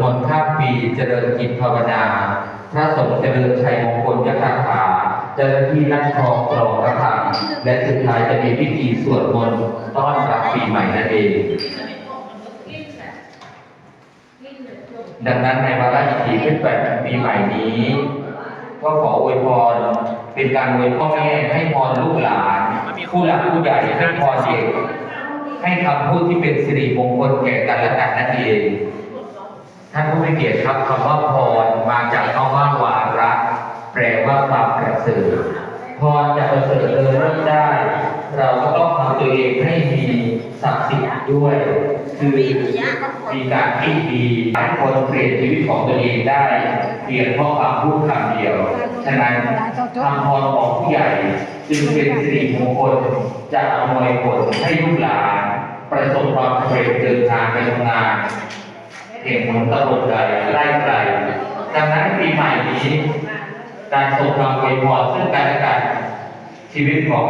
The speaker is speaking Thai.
มนต์ข้ามปีเจริญจิตภาวนา พระสงฆ์เจริญชัยมงคลยคาถาเจ้าหน้าที่นักครองกรองพระธรรมและสุดท้ายจะมีพิธีสวดมนต์ต้อนรับปีใหม่นั่นเอง ดังนั้นในวาระอีกขึ้นแปดปีใหม่นี้ ก็ขออวยพรเป็นการอวยพ่อแม่ให้พรลูกหลานผู้หลักผู้ใหญ่ให้พรเด็กให้คำพูดที่เป็นสิริมงคลแก่กันและกันนั่นเอง ท่านผู้มีเกียรติครับคำว่าพรมาจากคำว่าวาระแปลว่าความประเสริฐพรจะประเสริฐเดินเริ่มได้ เราก็ต้องทำตัวเองให้มีศักดิ์สิทธิ์ด้วย คือมีการที่ดีหลายคนเปลี่ยนชีวิตของตัวเองได้เพียงเพราะคำพูดคำเดียว ฉะนั้นคำพรของผู้ใหญ่จึงเป็นสิริมงคลจะอำนวยผลให้ลูกหลานประสบความสำเร็จเดินทางไปทำงาน เหตุผลตลกใดไล่ไกลดังนั้นปีใหม่นี้ การส่งคำอวยพรซึ่งกันและกันชีวิตของ